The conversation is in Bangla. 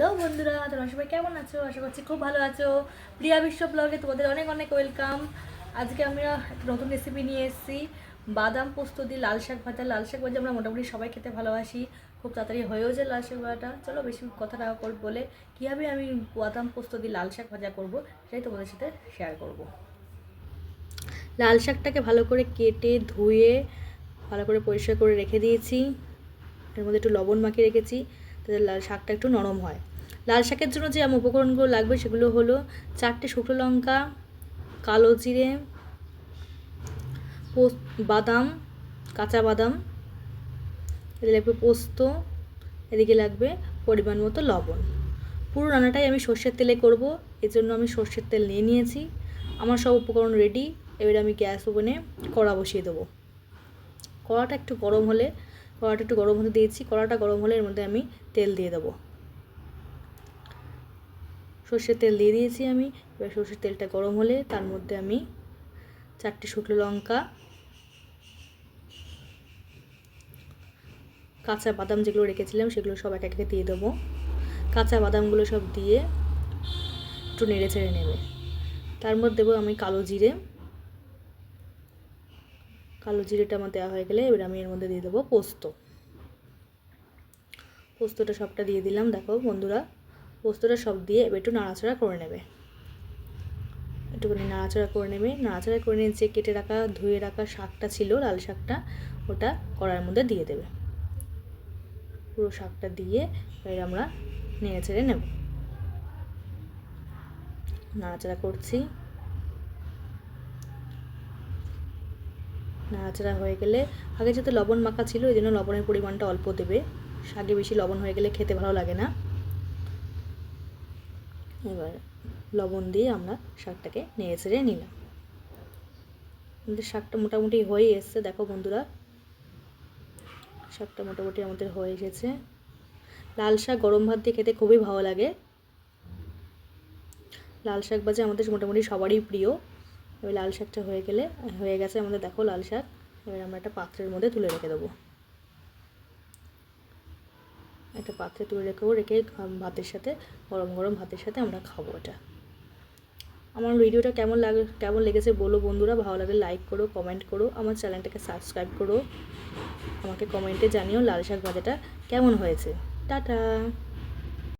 হ্যালো বন্ধুরা, তোমরা সবাই কেমন আছো? আশা করছি খুব ভালো আছো। প্রিয়া বিশ্ব ব্লগে তোমাদের অনেক অনেক ওয়েলকাম আজকে আমরা একটা নতুন রেসিপি নিয়ে এসেছি। বাদাম পোস্ত দিয়ে লাল শাক ভাজা। লাল শাক ভাজা আমরা মোটামুটি সবাই খেতে ভালোবাসি। খুব তাড়াতাড়ি হয়েও যায় লাল শাক ভাজাটা। চলো বেশি কথা না কর বলে কীভাবে আমি বাদাম পোস্ত দিয়ে লাল শাক ভাজা করব, সেটাই তোমাদের সাথে শেয়ার করব। লাল শাকটাকে ভালো করে কেটে, ধুয়ে, ভালো করে পরিষ্কার করে রেখে দিয়েছি। এর মধ্যে একটু লবণ মাখিয়ে রেখেছি তাতে লাল শাকটা একটু নরম হয়। লাল শাকের জন্য যে উপকরণগুলো লাগবে সেগুলো হলো চারটে শুকনো লঙ্কা, কালো জিরে বাদাম, কাঁচা বাদাম, এদিকে লাগবে পোস্ত, এদিকে লাগবে পরিমাণ মতো লবণ। পুরো রান্নাটাই আমি সর্ষের তেলে করব, এর জন্য আমি সর্ষের তেল নিয়ে নিয়েছি। আমার সব উপকরণ রেডি এবারে আমি গ্যাস ওভেনে কড়া বসিয়ে দেবো। কড়াটা একটু গরম হলে, কড়াটা একটু গরম হতে দিয়েছি, কড়াটা গরম হলে এর মধ্যে আমি তেল দিয়ে দেবো। সর্ষের তেল দিয়ে দিয়েছি আমি। এবার সর্ষের তেলটা গরম হলে তার মধ্যে আমি চারটে শুকনো লঙ্কা, কাঁচা বাদাম যেগুলো রেখেছিলাম সেগুলো সব এক একে দিয়ে দেবো। কাঁচা বাদামগুলো সব দিয়ে একটু নেড়ে ছেড়ে নেবে। তার মধ্যে দেবো আমি কালো জিরে। কালো জিরেটা আমার দেওয়া হয়ে গেলে এবার আমি এর মধ্যে দিয়ে দেবো পোস্ত। পোস্তটা সবটা দিয়ে দিলাম। দেখো বন্ধুরা পোস্তটা সব দিয়ে এবার একটু নাড়াচাড়া করে নেবে। একটুখানি নাড়াচাড়া করে নেবে। নাড়াচাড়া করে নিয়ে যে কেটে রাখা, ধুয়ে রাখা শাকটা ছিল, লাল শাকটা, ওটা কড়ার মধ্যে দিয়ে দেবে। পুরো শাকটা দিয়ে এবার আমরা নেড়ে ছেড়ে নেব। নাড়াচাড়া করছি। নাড়াচাড়া হয়ে গেলে, আগে যেহেতু লবণ মাখা ছিল ওই জন্য লবণের পরিমাণটা অল্প দেবে। শাকে বেশি লবণ হয়ে গেলে খেতে ভালো লাগে না। এবার লবণ দিয়ে আমরা শাকটাকে নেড়ে ছেড়ে নিলাম। আমাদের শাকটা মোটামুটি হয়ে এসছে। দেখো বন্ধুরা, শাকটা মোটামুটি আমাদের হয়ে এসেছে লাল শাক গরম ভাত দিয়ে খেতে খুবই ভালো লাগে। লাল শাক বাজে আমাদের মোটামুটি সবারই প্রিয়। এবার লাল শাকটা হয়ে গেলে, হয়ে গেছে আমাদের, দেখো লাল শাক। এবার আমরা একটা পাত্রের মধ্যে তুলে রেখে দেবো। একটা পাত্রে তুলে রেখেও রেখে ভাতের সাথে, গরম গরম ভাতের সাথে আমরা খাব এটা। আমার ভিডিওটা কেমন লাগে, কেমন লেগেছে বলো বন্ধুরা, ভালো লাগে লাইক করো কমেন্ট করো, আমার চ্যানেলটাকে সাবস্ক্রাইব করো। আমাকে কমেন্টে জানিও লাল শাক ভাজাটা কেমন হয়েছে। টাটা!